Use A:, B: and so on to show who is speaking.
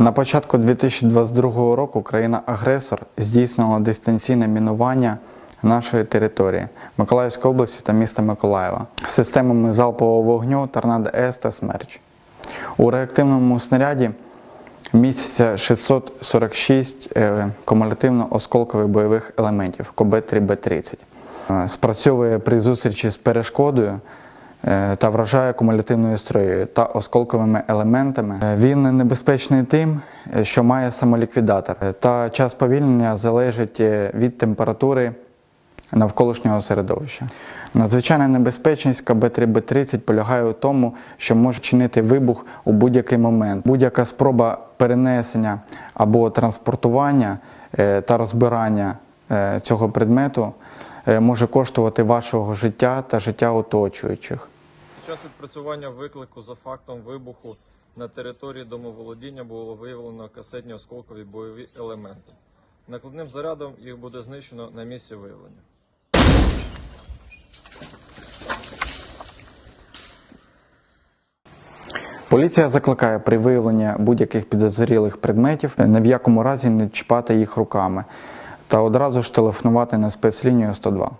A: На початку 2022 року країна-агресор здійснила дистанційне мінування нашої території Миколаївської області та міста Миколаєва системами залпового вогню Торнадо С та Смерч. У реактивному снаряді міститься 646 е, кумулятивно-осколкових бойових елементів КБ-3Б30. Е, Спрацьовує при зустрічі з перешкодою та вражає кумулятивною строєю та осколковими елементами. Е, Він небезпечний тим, е, що має самоліквідатор, е, та час повільнення залежить е, від температури навколишнього середовища. Надзвичайна небезпечність КБ-3Б30 полягає у тому, що може чинити вибух у будь-який момент. Будь-яка спроба перенесення або транспортування е, та розбирання е, цього предмету е, може коштувати вашого життя та життя оточуючих.
B: Під час відпрацювання виклику за фактом вибуху на території домоволодіння було виявлено касетні осколкові бойові елементи. Накладним зарядом їх буде знищено на місці виявлення.
A: Поліція закликає при виявленні будь-яких підозрілих предметів е, ні в якому разі не чіпати їх руками та одразу ж телефонувати на спецлінію 102.